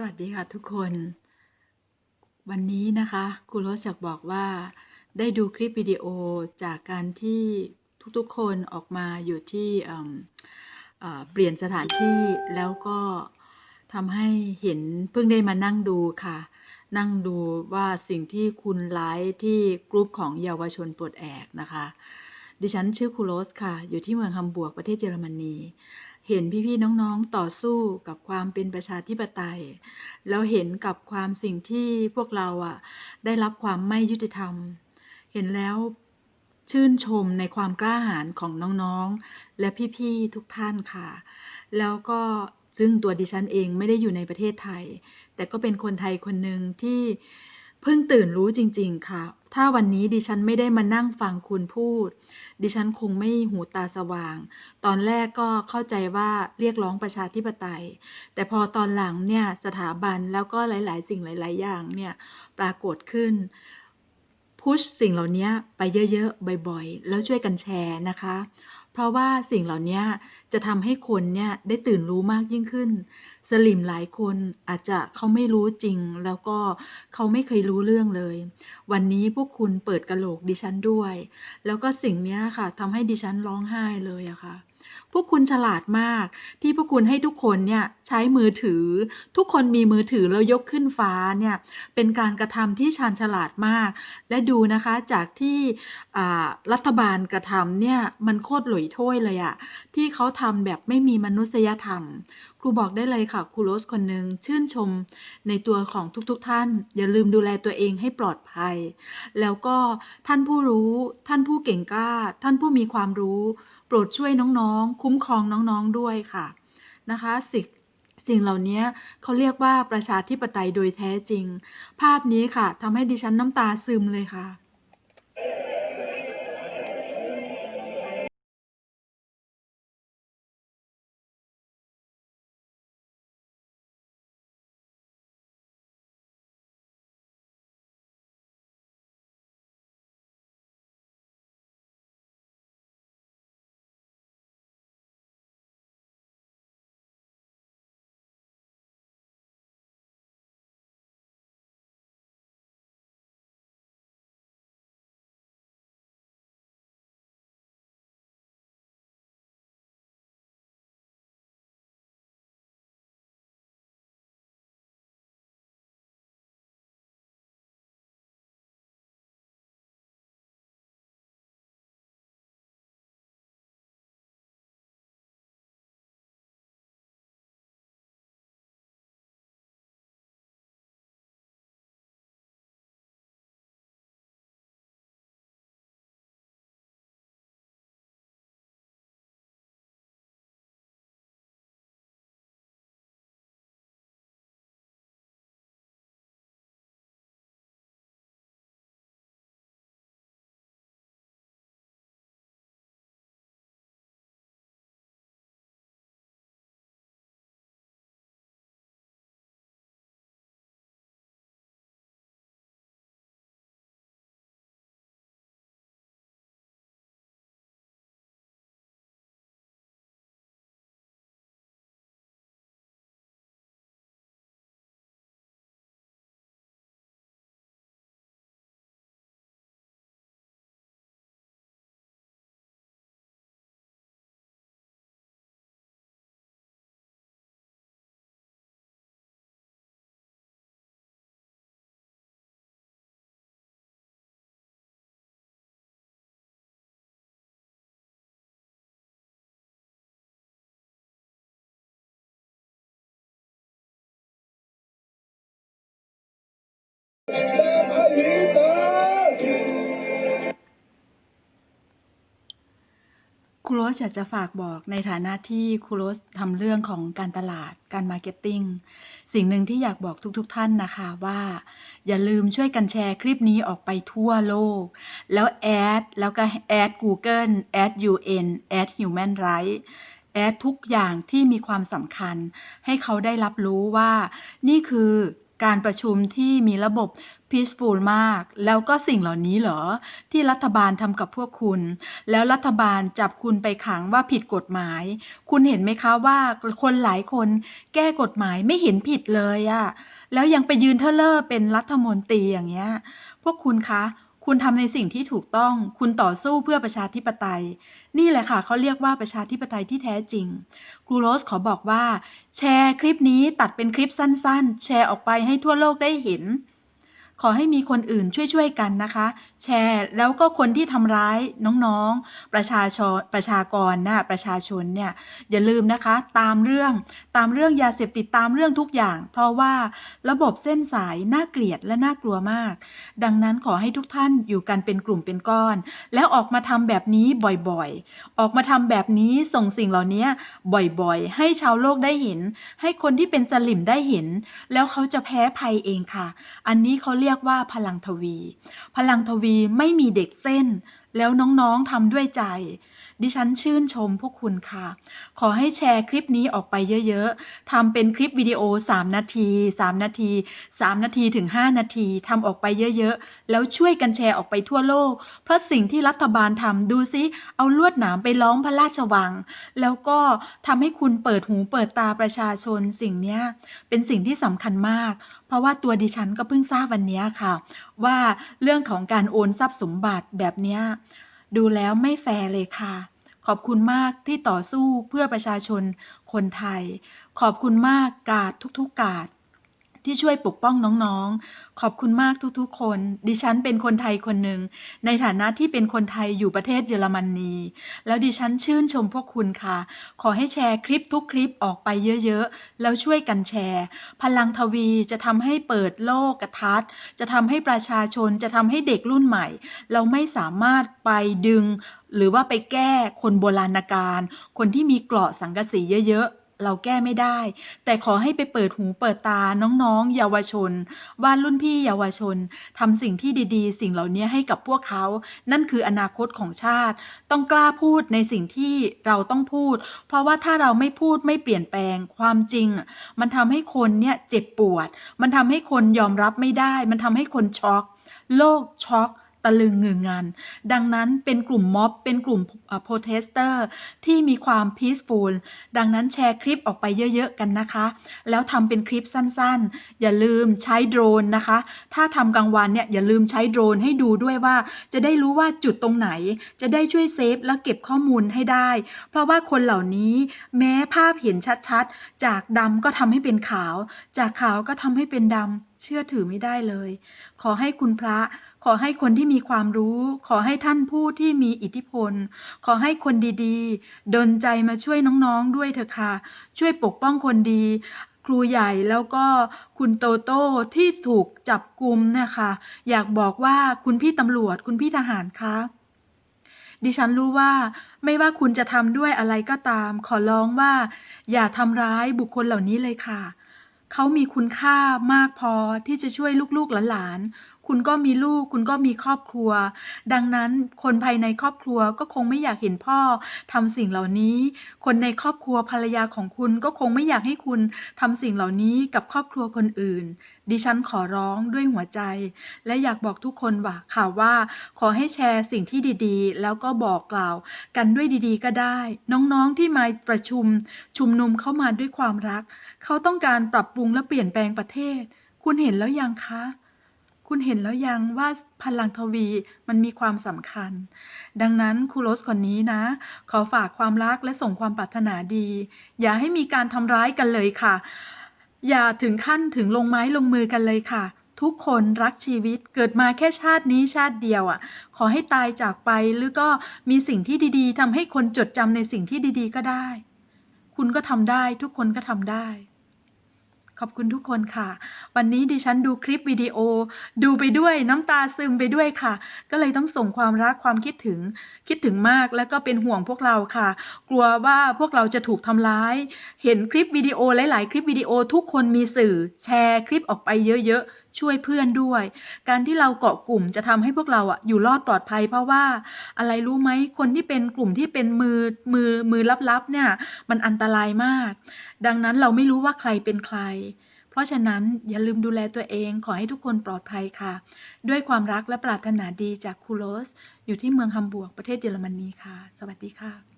สวัสดีค่ะทุกคน วันนี้นะคะครูโรสอยากบอกว่า ได้ดูคลิปวิดีโอจากการที่ทุกๆคนออกมาอยู่ที่เเเปลี่ยนสถานที่แล้วก็ทำให้เห็นเพิ่งได้มานั่งดูค่ะ นั่งดูว่าสิ่งที่คุณไลฟ์ที่กลุ่มของเยาวชนปลดแอกนะคะ ดิฉันชื่อครูโรสค่ะ อยู่ที่เมืองฮัมบูร์กประเทศเยอรมนี เห็นพี่ๆน้องๆต่อสู้กับความเป็นประชาธิปไตย แล้วเห็นกับความสิ่งที่พวกเราอะ ได้รับความไม่ยุติธรรม เห็นแล้วชื่นชมในความกล้าหาญของน้องๆ และพี่ๆทุกท่านค่ะ แล้วก็ซึ่งตัวดิฉันเองไม่ได้อยู่ในประเทศไทย แต่ก็เป็นคนไทยคนหนึ่งที่ เพิ่งตื่นรู้จริง ๆ ค่ะ ถ้าวันนี้ดิฉันไม่ได้มานั่งฟังคุณพูด ดิฉันคงไม่หูตาสว่าง ตอนแรกก็เข้าใจว่าเรียกร้องประชาธิปไตย แต่พอตอนหลังเนี่ยสถาบันแล้วก็หลาย ๆ สิ่งหลาย ๆ อย่างเนี่ยปรากฏขึ้นพุชสิ่งเหล่านี้ไปเยอะ ๆ บ่อย ๆ แล้วช่วยกันแชร์นะคะ ราะว่าสิ่งเหล่านี้จะทำให้คนเนี่ยได้ตื่นรู้มากยิ่งขึ้น สลิมหลายคนอาจจะเขาไม่รู้จริง แล้วก็เขาไม่เคยรู้เรื่องเลย วันนี้พวกคุณเปิดกระโหลกดิฉันด้วย แล้วก็สิ่งนี้ค่ะทำให้ดิฉันร้องไห้เลยอะค่ะ พวกคุณฉลาดมาก ที่พวกคุณให้ทุกคนเนี่ยใช้มือถือ ทุกคนมีมือถือแล้วยกขึ้นฟ้าเนี่ยเป็นการกระทำที่ชาญฉลาดมาก และดูนะคะจากที่รัฐบาลกระทำเนี่ยมันโคตรหลอยถ้วยเลยอะที่เขาทำแบบไม่มีมนุษยธรรมครูบอกได้เลยค่ะครูโรสคนหนึ่งชื่นชมในตัวของทุกๆทท่าน อย่าลืมดูแลตัวเองให้ปลอดภัย แล้วก็ท่านผู้รู้ ท่านผู้เก่งกล้า ท่านผู้มีความรู้ โปรดช่วยน้องๆ คุ้มครองน้องๆด้วยค่ะนะคะสิสิ่งเหล่านี้เขาเรียกว่าประชาธิปไตยโดยแท้จริง ภาพนี้ค่ะทำให้ดิฉันน้ำตาซึมเลยค่ะ ครูโรสอยากจะฝากบอกในฐานะที่ครูโรสทำเรื่องของการตลาดการมาร์เก็ตติ้งสิ่งหนึ่งที่อยากบอกทุกๆทท่านนะคะว่า อย่าลืมช่วยกันแชร์คลิปนี้ออกไปทั่วโลก แล้วแอด แล้วก็แอด Google แอด UN แอด Human Rights แอดทุกอย่างที่มีความสำคัญ ให้เขาได้รับรู้ว่านี่คือ การประชุมที่มีระบบ peaceful มาก แล้วก็สิ่งเหล่านี้เหรอ ที่รัฐบาลทำกับพวกคุณ แล้วรัฐบาลจับคุณไปขังว่าผิดกฎหมาย คุณเห็นไหมคะว่าคนหลายคนแก้กฎหมายไม่เห็นผิดเลยอะแล้วยังไปยืนเทเลอร์เป็นรัฐมนตรีอย่างเงี้ย พวกคุณคะ คุณทำในสิ่งที่ถูกต้อง คุณต่อสู้เพื่อประชาธิปไตย นี่แหละค่ะเขาเรียกว่าประชาธิปไตยที่แท้จริง ครูโรสขอบอกว่า แชร์คลิปนี้ตัดเป็นคลิปสั้นๆ แชร์ออกไปให้ทั่วโลกได้เห็น ขอให้มีคนอื่นช่วยๆกันนะคะ แชร์แล้วก็คนที่ทำร้ายน้องๆ ประชาชนประชากรนะประชาชนเนี่ยอย่าลืมนะคะ ตามเรื่องตามเรื่องยาเสพติดตามเรื่องทุกอย่าง เพราะว่าระบบเส้นสายน่าเกลียดและน่ากลัวมาก ดังนั้นขอให้ทุกท่านอยู่กันเป็นกลุ่มเป็นก้อน แล้วออกมาทำแบบนี้บ่อยๆ ออกมาทำแบบนี้ส่งสิ่งเหล่านี้บ่อยๆ ให้ชาวโลกได้เห็น ให้คนที่เป็นสลิมได้เห็น แล้วเขาจะแพ้ภัยเองค่ะ อันนี้เขาเรียกรียกว่าพลังทวี พลังทวีไม่มีเด็กเส้น แล้วน้องๆทำด้วยใจ ดิฉันชื่นชมพวกคุณค่ะ ขอให้แชร์คลิปนี้ออกไปเยอะๆทำเป็นคลิปวิดีโอ 3 นาที 3 นาที 3 นาทีถึง 5 นาทีทำออกไปเยอะๆ แล้วช่วยกันแชร์ออกไปทั่วโลก เพราะสิ่งที่รัฐบาลทำดูซิเอาลวดหนามไปล้อมพระราชวัง แล้วก็ทำให้คุณเปิดหูเปิดตาประชาชนสิ่งนี้เป็นสิ่งที่สำคัญมาก เพราะว่าตัวดิฉันก็เพิ่งทราบวันนี้ค่ะ ว่าเรื่องของการโอนทรัพย์สมบัติแบบนี้ ดูแล้วไม่แฟร์เลยค่ะ ขอบคุณมากที่ต่อสู้เพื่อประชาชนคนไทย ขอบคุณมากกาดทุกๆกาด ที่ช่วยปกป้องน้องๆ ขอบคุณมากทุกๆ คน ดิฉันเป็นคนไทยคนหนึ่ง ในฐานะที่เป็นคนไทยอยู่ประเทศเยอรมนี แล้วดิฉันชื่นชมพวกคุณค่ะ ขอให้แชร์คลิปทุกคลิปออกไปเยอะๆ แล้วช่วยกันแชร์ พลังทวีจะทำให้เปิดโลกกระทัด จะทำให้ประชาชน จะทำให้เด็กรุ่นใหม่ เราไม่สามารถไปดึง หรือว่าไปแก้คนโบราณการคนที่มีเกราะสังกะสีเยอะๆ เราแก้ไม่ได้ แต่ขอให้ไปเปิดหูเปิดตาน้องๆ เยาวชนว่ารุ่นพี่เยาวชนทำสิ่งที่ดีๆ สิ่งเหล่านี้ให้กับพวกเขา นั่นคืออนาคตของชาติ ต้องกล้าพูดในสิ่งที่เราต้องพูด เพราะว่าถ้าเราไม่พูดไม่เปลี่ยนแปลงความจริง มันทำให้คนเนี่ยเจ็บปวด มันทำให้คนยอมรับไม่ได้ มันทำให้คนช็อก โลกช็อก ตะลึงงึงงัน ดังนั้นเป็นกลุ่มม็อบ เป็นกลุ่มโปรเทสเตอร์ที่มีความ peaceful ดังนั้นแชร์คลิปออกไปเยอะๆกันนะคะ แล้วทำเป็นคลิปสั้นๆ อย่าลืมใช้โดรนนะคะ ถ้าทำกลางวันเนี่ยอย่าลืมใช้โดรนให้ดูด้วยว่า จะได้รู้ว่าจุดตรงไหน จะได้ช่วยเซฟและเก็บข้อมูลให้ได้ เพราะว่าคนเหล่านี้แม้ภาพเห็นชัดๆ จากดำก็ทำให้เป็นขาว จากขาวก็ทำให้เป็นดำเชื่อถือไม่ได้เลย ขอให้คุณพระ อให้คนที่มีความรู้ ขอให้ท่านผู้ที่มีอิทธิพล ขอให้คนดีๆ ดนใจมาช่วยน้องๆด้วยเถอะค่ะ ช่วยปกป้องคนดี ครูใหญ่แล้วก็คุณโตโต้ที่ถูกจับกลุมนะคะ อยากบอกว่าคุณพี่ตำรวจคุณพี่ทหารคะดิฉันรู้ว่าไม่ว่าคุณจะทำด้วยอะไรก็ตาม ขอร้องว่า อย่าทำร้ายบุคคลเหล่านี้เลยค่ะ เขามีคุณค่ามากพอที่จะช่วยลูกๆหลานๆ คุณก็มีลูก คุณก็มีครอบครัว ดังนั้นคนภายในครอบครัวก็คงไม่อยากเห็นพ่อทำสิ่งเหล่านี้ คนในครอบครัวภรรยาของคุณก็คงไม่อยากให้คุณทำสิ่งเหล่านี้กับครอบครัวคนอื่น ดิฉันขอร้องด้วยหัวใจ และอยากบอกทุกคนว่าค่ะว่า ขอให้แชร์สิ่งที่ดีๆ แล้วก็บอกกล่าว กันด้วยดีๆ ก็ได้ น้องๆที่มาประชุม ชุมนุมเข้ามาด้วยความรัก เขาต้องการปรับปรุงและเปลี่ยนแปลงประเทศ คุณเห็นแล้วยังคะ คุณเห็นแล้วยังว่าพลังทวีมันมีความสำคัญ ดังนั้นครูโรสคนนี้นะ ขอฝากความรักและส่งความปรารถนาดี อย่าให้มีการทำร้ายกันเลยค่ะ อย่าถึงขั้นถึงลงไม้ลงมือกันเลยค่ะ ทุกคนรักชีวิตเกิดมาแค่ชาตินี้ชาติเดียวอะ ขอให้ตายจากไปหรือก็มีสิ่งที่ดีๆทำให้คนจดจำในสิ่งที่ดีๆ ก็ได้ คุณก็ทำได้ทุกคนก็ทำได้ ขอบคุณทุกคนค่ะ วันนี้ดิฉันดูคลิปวิดีโอ ดูไปด้วยน้ำตาซึมไปด้วยค่ะ ก็เลยต้องส่งความรักความคิดถึง คิดถึงมากแล้วก็เป็นห่วงพวกเราค่ะ กลัวว่าพวกเราจะถูกทำร้าย เห็นคลิปวิดีโอหลาย ๆ คลิปวิดีโอทุกคนมีสื่อ แชร์คลิปออกไปเยอะ ๆ ช่วยเพื่อนด้วย การที่เราเกาะกลุ่มจะทำให้พวกเราอะอยู่รอดปลอดภัย เพราะว่าอะไรรู้ไหมคนที่เป็นกลุ่มที่เป็นมือมือมือลับๆเนี่ยมันอันตรายมาก ดังนั้นเราไม่รู้ว่าใครเป็นใคร เพราะฉะนั้นอย่าลืมดูแลตัวเองขอให้ทุกคนปลอดภัยค่ะ ด้วยความรักและปรารถนาดีจากคูโรส อยู่ที่เมืองฮัมบูร์กประเทศเยอรมนีค่ะ สวัสดีค่ะ